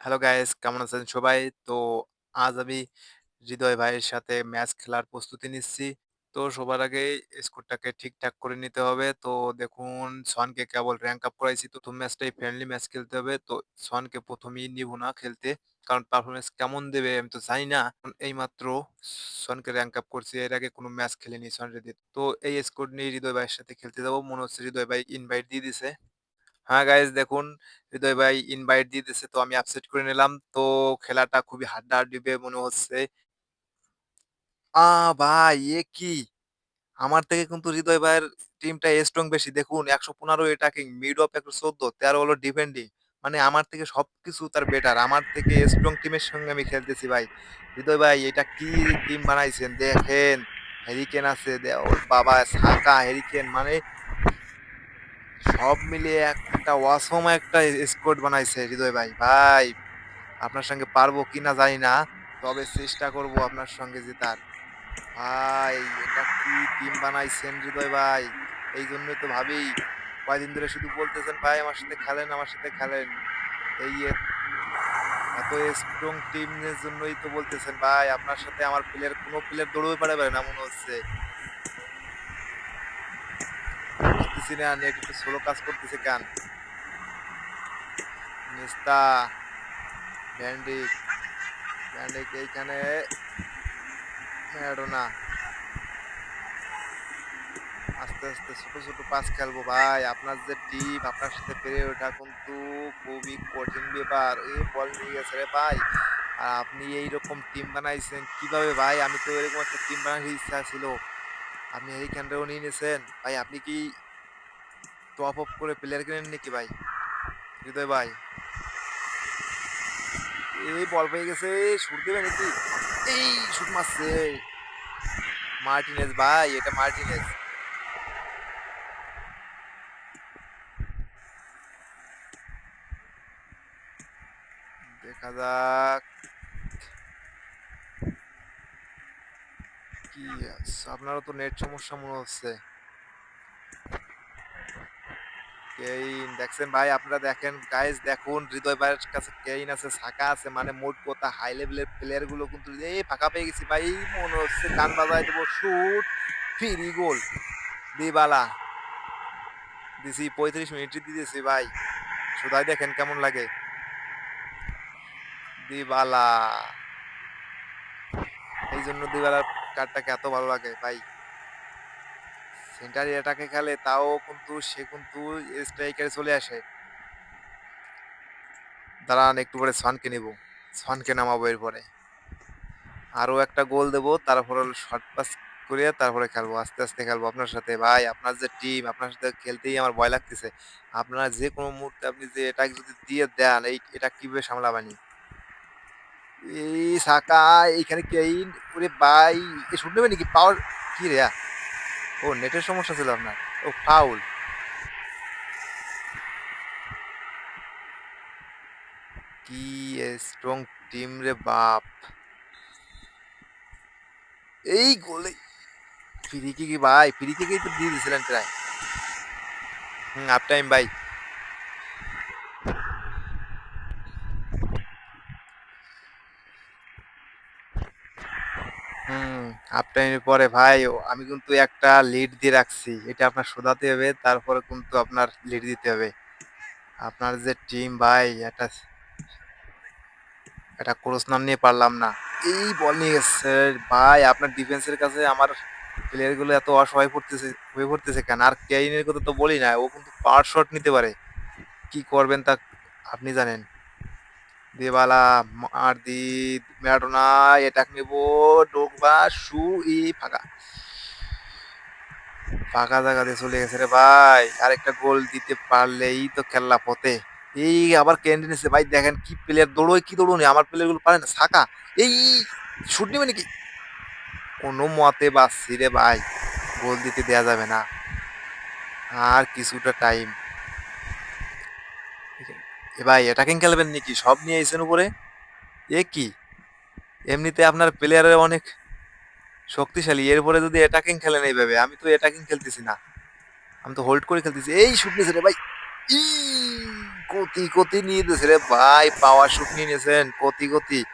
Hello guys, কেমন আছেন সবাই? তো আজ আমি হৃদয় ভাইয়ের সাথে ম্যাচ খেলার প্রস্তুতি নিচ্ছি। তো সবার আগেই স্কোরটাকে ঠিকঠাক করে নিতে হবে। তো দেখুন সোয়ানকে কেবল র্যাঙ্ক আপ করাইছি। তো ১ম ম্যাচটাই ফ্রেন্ডলি ম্যাচ খেলতে হবে। তো ১ম এই নিব না খেলতে। কারণ পারফরমেন্স কেমন দেবে আমি তো জানি না। এইমাত্র সোয়ানকে র্যাঙ্ক আপ করছি। এর আগে কোনো ম্যাচ খেলেনি সোয়ান রেডি। তো এই স্কোর নিয়ে হৃদয় ভাইয়ের সাথে খেলতে যাব মনে হচ্ছে হৃদয় ভাই ইনভাইট দিয়ে দিছে। হ্যাঁ গাইস দেখুন হৃদয় ভাই ইনভাইট দিয়ে দিছে তো আমি অ্যাকসেপ্ট করে নিলাম। তো খেলাটা খুবই হাড্ডাহাড্ডি হবে মনে হচ্ছে। আ ভাই এ কি? আমার থেকে কিন্তু হৃদয় ভাইয়ের টিমটা স্ট্রং বেশি। দেখুন একশো ১১৫ অ্যাটাকিং, মিড অফ ১১৪, ১৩ হলো ডিফেন্ডিং। মানে আমার থেকে সবকিছু তার বেটার। আমার থেকে স্ট্রং টিমের সঙ্গে আমি খেলতেছি ভাই। হৃদয় ভাই এটা কি টিম বানাইছেন দেখেন। হ্যারিকেন আছে, বাবা সাকা, হ্যারিকেন মানে সব মিলিয়ে একটা অসম একটা স্কোয়াড বানাইছে হৃদয় ভাই। ভাই আপনার সঙ্গে পারব কিনা জানি না। তবে চেষ্টা করব আপনার সঙ্গে জেতার। ভাই এটা কি টিম বানাইছেন হৃদয় ভাই। এই জন্যই তো ভাবি কয়দিন ধরে শুধু বলতেছেন ভাই আমার সাথে খেলেন, আমার সাথে খেলেন। এই এত স্ট্রং টিমের জন্যই তো বলতেছেন ভাই আপনার সাথে আমার প্লেয়ার কোনো প্লেয়ার দৌড়তে পারবে না মনে হচ্ছে। বুঝতেছি না নেট একটু স্লো কাজ করতেছে কেন? নিস্তা, ভ্যান্ডিক, ভ্যান্ডিক এইখানে ম্যারাডোনা। আস্তে, আস্তে ছোট, ছোট পাস খেলব ভাই। আপনার যে টিম আপনার সাথে পেরে ওঠা কিন্তু খুবই কঠিন ব্যাপার। এ বল নিয়ে গেছে রে ভাই। আর আপনি এইরকম টিম বানাইছেন কীভাবে ভাই? আমি তো এরকম একটা টিম বানানোর ইচ্ছা ছিল। আপনি হ্যারিকেনরেও নিয়ে নিয়েছেন। ভাই আপনি কি টপ আপ করে প্লেয়ার কিনেন নাকি ভাই? হৃদয় ভাই। এই বল পেয়ে গেছে। শুট দেবে নাকি? এই শুট মারছে। মার্টিনেজ ভাই, এটা মার্টিনেজ। দেখা যাক। কি আপনারও তো নেট সমস্যা মনে হচ্ছে। কেইন দেখছেন ভাই আপনারা দেখেন গাইস দেখুন হৃদয় ভাইয়ের কাছে কেইন আছে, সাকা আছে মানে মোট কথা হাই লেভেলের প্লেয়ারগুলো কিন্তু এই ফাঁকা পেয়ে গেছি ভাই মনে হচ্ছে গান বাজায় দেবো শুট ফ্রি গোল দিবালা দিছি পঁয়ত্রিশ মিনিট দিয়েছি ভাই শুধাই দেখেন কেমন লাগে দিবালা এই জন্য দিবালার কার্ডটাকে এত ভালো লাগে ভাই। সেন্টার এটাকে খেলে, তাও কিন্তু সে কিন্তু স্ট্রাইকারে চলে আসে। দাঁড়ান, একটু পরে সনকে নেব। সনকে নামাবো এরপরে। আরও একটা গোল দেবো, তারপরে শর্ট পাস করে তারপরে খেলব, আস্তে আস্তে খেলব আপনার সাথে। ভাই, আপনার যে টিম আপনার সাথে খেলতেই আমার ভয় লাগতেছে। আপনারা যে কোনো মুহূর্তে আপনি যে এটাকে যদি দিয়ে দেন, এই, এটা কীভাবে সামলাবানি? এই, সাকা, এইখানে ওরে ভাই, এ শুট নেবে নাকি পাওয়ার কি রে? ও, নেটের সমস্যা ছিল আপনার? ও, ফাউল। কি স্ট্রং টিম রে বাপ। এই গোলে। ফ্রি কি ভাই ফ্রি কিকই তো দিয়ে দিয়েছিলেন ট্রাই হুম আপ টাইম ভাই হুম টাইমের পরে ভাই আমি কিন্তু একটা লিড দিয়ে রাখছি। এটা আপনার শোধাতে হবে, তারপরে কিন্তু আপনার লিড দিতে হবে। আপনার যে টিম ভাই, একটা এটা ক্রস নাম নিয়ে পারলাম না। এই বল নিয়ে ভাই, আপনার ডিফেন্সের কাছে আমার প্লেয়ারগুলো এত অসহায় পড়তেছে, হয়ে পড়তেছে কেন? আর কেইনের কথা তো বলি না, ও কিন্তু পাওয়ার শট নিতে পারে। কি করবেন তা আপনি জানেন। দেবালা, মারদি ম্যারাডোনা এটা নেব ডোকবা শু ই ফাঁকা। ফাঁকা জায়গাতে চলে গেছে রে ভাই। আরেকটা গোল দিতে পারলেই তো খেলা পথে। এই আবার ক্যান্ডি নিছে? ভাই দেখেন কি প্লেয়ার দৌড়োয়, কি দৌড়ুনি আমার প্লেয়ারগুলো পারে না সাকা এই শুট নেবে নাকি? কোনো মতে বাঁচছি রে ভাই। গোল দিতে দেয়া যাবে না। আর কিছুটা টাইম এ ভাই অ্যাটাকিং খেলবেন নাকি? সব নিয়ে এসেন উপরে? এ কি? এমনিতে আপনার প্লেয়ারের অনেক শক্তিশালী এরপরে যদি অ্যাটাকিং খেলেন এইভাবে? আমি তো অ্যাটাকিং খেলতেছি না। আমি তো হোল্ড করে খেলতেছি। এই শুট নিয়েছে রে ভাই। ই কতি, কতি নিয়ে রে ভাই। পাওয়ার শুট নিয়ে নিয়েছেন কতি, কতি।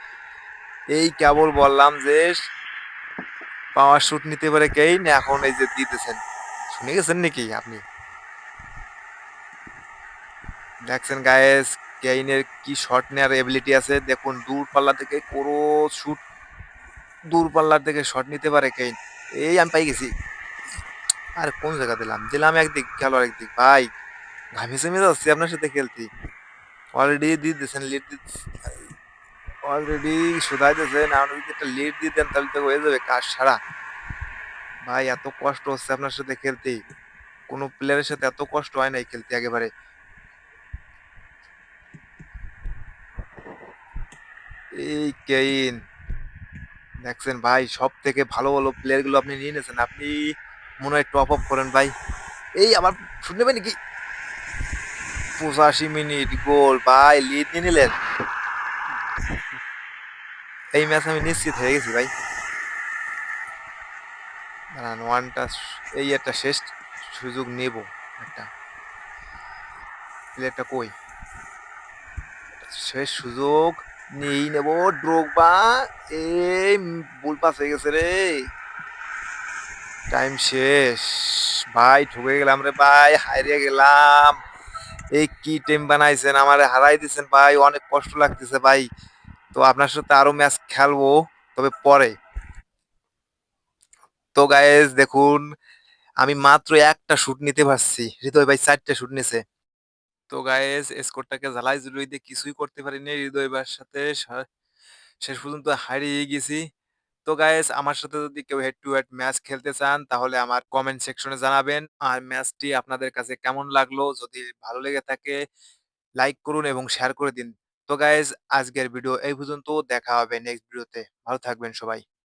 এই কেবল বললাম যে পাওয়ার শুট নিতে পারে কেই না এখন এই যে দিতেছেন। শুনে গেছেন নাকি আপনি? দেখছেন গায়েস কেইনের কি শট নেওয়ার এবিলিটি আছে। দেখুন দূর পাল্লা থেকে কোনো শুট দূর পাল্লার থেকে শট নিতে পারে কেইন এই আমি পাই গেছি। আর কোন জায়গা দিলাম? দিলাম একদিক গেল একদিক। ভাই ঘামি সেমে যাচ্ছি আপনার সাথে খেলতে। অলরেডি দিয়ে দিয়েছেন লিড অলরেডি শুধাই দিয়েছেন আপনি যদি একটা লিড দিয়ে দেন, তাহলে তো হয়ে যাবে কাজ সারা। ভাই, এত কষ্ট হচ্ছে আপনার সাথে খেলতে। কোনো প্লেয়ারের সাথে এত কষ্ট হয় নাই খেলতে একেবারে। এই কেইন। দেখছেন ভাই সব থেকে ভালো ভালো প্লেয়ারগুলো আপনি নিয়ে নিয়েছেন। আপনি মনে হয় টপ আপ করেন ভাই। এই আবার শুনে নেবেন নাকি পঁচাশি মিনিট গোল ভাই লিড নিয়ে নিলেন। এই ম্যাচ আমি নিশ্চিত হয়ে গেছি ভাই। ওয়ানটা এই একটা শেষ সুযোগ নেব একটা। প্লেয়ারটা কই? শেষ সুযোগ নেই নেব, ড্রোগবা। এই ভুল পাস হয়ে গেছে রে। টাইম শেষ। ভাই, ঠকে গেলাম রে ভাই, হারিয়ে গেলাম। এই কি টিম বানাইছেন, আমারে হারাই দিছেন ভাই, অনেক কষ্ট লাগতেছে ভাই। তো আপনার সাথে আরও ম্যাচ খেলব, তবে পরে। তো গায়েস দেখুন, আমি মাত্র একটা শুট নিতে পারছি। হৃদয় ভাই, চারটা শুট নিছে। তো গায়েস স্কোরটাকে জ্বালাই জুলুই দিয়ে কিছুই করতে পারিনি। হৃদয়বার সাথে শেষ পর্যন্ত হারিয়ে গেছি। তো গায়েস আমার সাথে যদি কেউ হেড টু হেড ম্যাচ খেলতে চান, তাহলে আমার কমেন্ট সেকশনে জানাবেন। আর ম্যাচটি আপনাদের কাছে কেমন লাগল? যদি ভালো লেগে থাকে লাইক করুন এবং শেয়ার করে দিন। তো গাইজ আজকের ভিডিও এই পর্যন্ত। দেখা হবে নেক্সট ভিডিওতে ভালো থাকবেন সবাই।